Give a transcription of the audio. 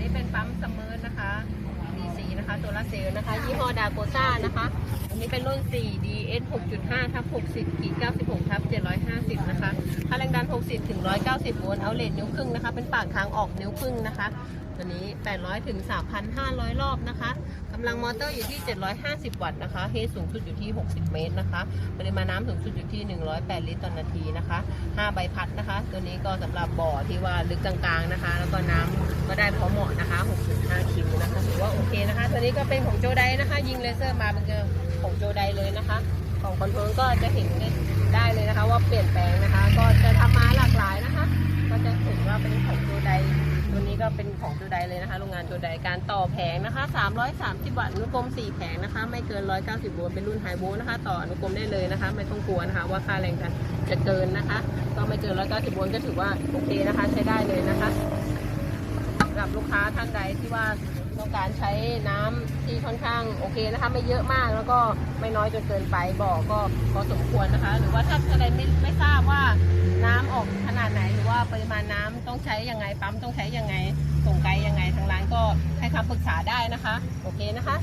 นี้เป็นปั๊มสมอร์นะคะ DC นะคะโซลาเซลล์นะคะ ยี่ห้อดาโกต้านะคะ อันนี้เป็นรุ่น 4 DS 6.5ทับ60ขีด96ทับ750 60ถึง190โวลต์เอาเลทนิ้วครึ่งนะคะ เป็นปากทางออกนิ้วครึ่งนะคะ ตัวนี้ 800ถึง3,500 รอบนะคะกำลังมอเตอร์อยู่ที่ 750 วัตต์นะคะ เฮสูงสุดอยู่ที่ 60 เมตรนะคะ ปริมาณน้ำสูงสุดอยู่ที่ 108 ลิตรต่อนาทีนะคะ 5 ใบพัดนะคะ ตัวนี้ก็สำหรับบ่อที่ว่าลึกกลางๆนะคะ แล้วก็น้ำก็ได้พอเหมาะนะคะ 6.5 คิวนะคะถือว่าโอเคนะคะ ตัวนี้ก็เป็นของโจไดนะคะ ยิงเลเซอร์มาเป็นของโจไดเลยนะคะ ของคอนโทรลก็จะเห็นได้เลยนะคะว่าเปลี่ยนแปลงนะคะ ก็จะ ก็เป็นของโจไดเลยนะคะ โรงงานโจไดการต่อแผงนะคะ 330 วัตต์อนุกรม 4 แผงนะคะ ไม่เกิน 190โวลต์เป็นรุ่นไฮโวลต์นะคะ ต่ออนุกรมได้เลยนะคะ ไม่ต้องกลัวนะคะว่าค่าแรงดันจะเกินนะคะ ก็ไม่เกิน 190โวลต์ก็ถือว่าโอเคนะคะ ใช้ได้เลยนะคะสำหรับลูกค้าท่านใดที่ว่า ต้องการใช้น้ำที่ค่อนข้างโอเคนะคะ ไม่เยอะมากแล้วก็ไม่น้อยจนเกินไปบ่อก็พอสมควรนะคะ หรือว่าถ้าอะไรไม่ไม่ทราบว่าน้ำออกขนาดไหนหรือว่าปริมาณน้ำต้องใช้ยังไงปั๊มต้องใช้ยังไงส่งไกลยังไงทางร้านก็ให้คำปรึกษาได้นะคะ โอเคนะคะ